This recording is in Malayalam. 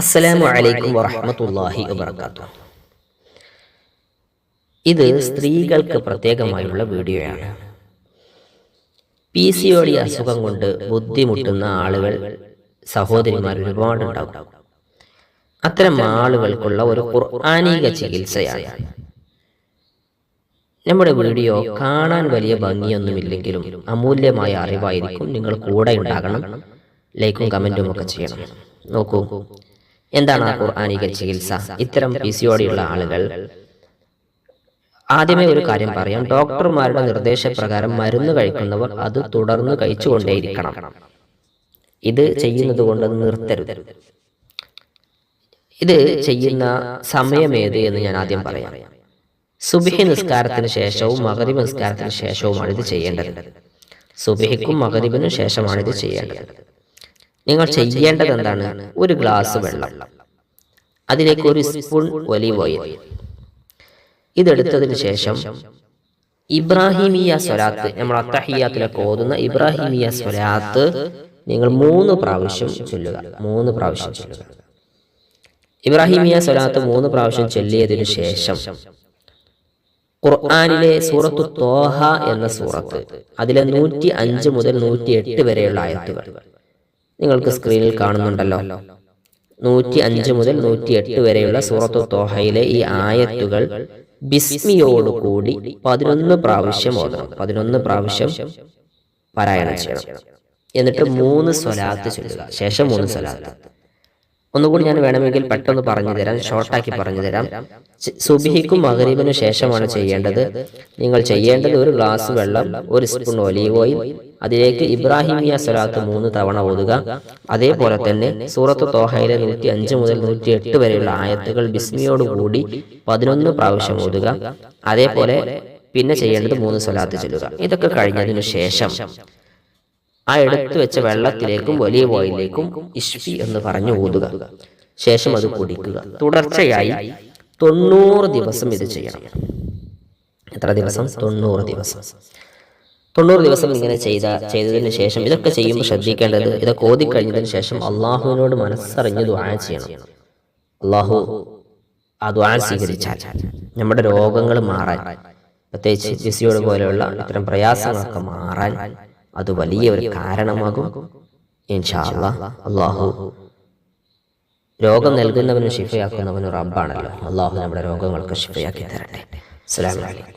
അസ്സലാമു അലൈക്കും വറഹമത്തല്ലാഹി വബർക്കാത്തു ഇത് സ്ത്രീകൾക്ക് പ്രത്യേകമായുള്ള വീഡിയോയാണ്. പി സി ഒ ഡി അസുഖം കൊണ്ട് ബുദ്ധിമുട്ടുന്ന ആളുകൾ സഹോദരിമാർ ഒരുപാടുണ്ടാവും അത്തരം ആളുകൾക്കുള്ള ഒരു ഖുർആാനിക ചികിത്സയാണ്. നമ്മുടെ വീഡിയോ കാണാൻ വലിയ ഭംഗിയൊന്നുമില്ലെങ്കിലും അമൂല്യമായ അറിവായിരിക്കും. നിങ്ങൾ കൂടെ ഉണ്ടാകണം. ലൈക്കും കമന്റും ഒക്കെ ചെയ്യണം. നോക്കൂ. എന്താണ് ആ ഖുർആാനിക ചികിത്സ? ഇത്തരം പി സി ഓടിയുള്ള ആളുകൾ. ആദ്യമേ ഒരു കാര്യം പറയാം. ഡോക്ടർമാരുടെ നിർദ്ദേശപ്രകാരം മരുന്ന് കഴിക്കുന്നവർ അത് തുടർന്ന് കഴിച്ചുകൊണ്ടേയിരിക്കണം. ഇത് ചെയ്യുന്നത് കൊണ്ട് നിർത്തരുത്. ഇത് ചെയ്യുന്ന സമയമേത് എന്ന് ഞാൻ ആദ്യം പറയാം. സുബിഹി നിസ്കാരത്തിന് ശേഷവും മകരിബ് നിസ്കാരത്തിന് ശേഷവുമാണ് ഇത് ചെയ്യേണ്ടത്. സുബിഹിക്കും മകരിബിനും ശേഷമാണ് ഇത് ചെയ്യേണ്ടത്. നിങ്ങൾ ചെയ്യേണ്ടത് എന്താണ് ഒരു ഗ്ലാസ് വെള്ളം. അതിലേക്ക് ഒരു സ്പൂൺ ഒലിവ് ഓയിൽ. ഇതെടുത്തതിന് ശേഷം ഇബ്രാഹിമിയ സ്വലാത്ത് നമ്മൾ അത്തഹിയാത്തിലൊക്കെ ഓതുന്ന ഇബ്രാഹിമിയ സ്വലാത്ത് നിങ്ങൾ മൂന്ന് പ്രാവശ്യം ചൊല്ലുക. മൂന്ന് പ്രാവശ്യം ചൊല്ലുക. ഇബ്രാഹിമിയ സ്വലാത്ത് മൂന്ന് പ്രാവശ്യം ചൊല്ലിയതിനു ശേഷം ഖുർആാനിലെ സൂറത്തു തോഹ എന്ന സൂറത്ത്. അതിലെ നൂറ്റി അഞ്ച് മുതൽ നൂറ്റി എട്ട് വരെയുള്ള ആയത്തുകൾ. നിങ്ങൾക്ക് സ്ക്രീനിൽ കാണുന്നുണ്ടല്ലോ. നൂറ്റി അഞ്ച് മുതൽ നൂറ്റി എട്ട് വരെയുള്ള സൂറത്തു തോഹയിലെ ഈ ആയത്തുകൾ ബിസ്മിയോടുകൂടി പതിനൊന്ന് പ്രാവശ്യം ഓതണം. പതിനൊന്ന് പ്രാവശ്യം പാരായണം ചെയ്യണം. എന്നിട്ട് മൂന്ന് സ്വലാത്ത് ചൊല്ലുക. ശേഷം മൂന്ന് സ്വലാത്ത്. ഒന്നുകൂടി ഞാൻ വേണമെങ്കിൽ പെട്ടെന്ന് പറഞ്ഞു തരാം ഷോർട്ടാക്കി പറഞ്ഞു തരാം. സുബിഹിക്കും മകരീബിനും ശേഷമാണ് ചെയ്യേണ്ടത്. നിങ്ങൾ ചെയ്യേണ്ടത് ഒരു ഗ്ലാസ് വെള്ളം ഒരു സ്പൂൺ ഒലീവ് ഓയിൽ അതിലേക്ക് ഇബ്രാഹിമിയ സ്വലാത്ത് മൂന്ന് തവണ ഓതുക. അതേപോലെ തന്നെ സൂറത്ത് തോഹയിലെ നൂറ്റി അഞ്ച് മുതൽ നൂറ്റി എട്ട് വരെയുള്ള ആയത്തുകൾ ബിസ്മിയോടുകൂടി പതിനൊന്ന് പ്രാവശ്യം ഓതുക. അതേപോലെ പിന്നെ ചെയ്യേണ്ടത് മൂന്ന് സ്വലാത്ത് ചെല്ലുക. ഇതൊക്കെ കഴിഞ്ഞതിനു ശേഷം ആ എടുത്തു വെച്ച വെള്ളത്തിലേക്കും വലിയ ഓയിലേക്കും ഇഷ്ഫി എന്ന് പറഞ്ഞു ഓതുക. ശേഷം അത് കുടിക്കുക തുടർച്ചയായി തൊണ്ണൂറ് ദിവസം ഇത് ചെയ്യണം. എത്ര ദിവസം? തൊണ്ണൂറ് ദിവസം. തൊണ്ണൂറ് ദിവസം ഇങ്ങനെ ചെയ്ത ചെയ്തതിന് ശേഷം ഇതൊക്കെ ചെയ്യുമ്പോൾ ശ്രദ്ധിക്കേണ്ടത് ഇതൊക്കെ ഓതിക്കഴിഞ്ഞതിന് ശേഷം അള്ളാഹുവിനോട് മനസ്സറിഞ്ഞ് ദ്വാ ചെയ്യണം. അള്ളാഹു ആ ദ്വാ സ്വീകരിച്ചാൽ നമ്മുടെ രോഗങ്ങൾ മാറാൻ പ്രത്യേകിച്ച് ജിസിയോട് പോലെയുള്ള ഇത്തരം പ്രയാസങ്ങളൊക്കെ മാറാൻ അത് വലിയ ഒരു കാരണമാകും. ഇൻഷാ അള്ളാഹു രോഗം നൽകുന്നവനും ഷിഫയാക്കുന്നവനും റബ്ബാണല്ലോ. അള്ളാഹു നമ്മുടെ രോഗങ്ങൾക്ക് ശിഫയാക്കി തരട്ടെ. അസ്സലാമു അലൈക്കും.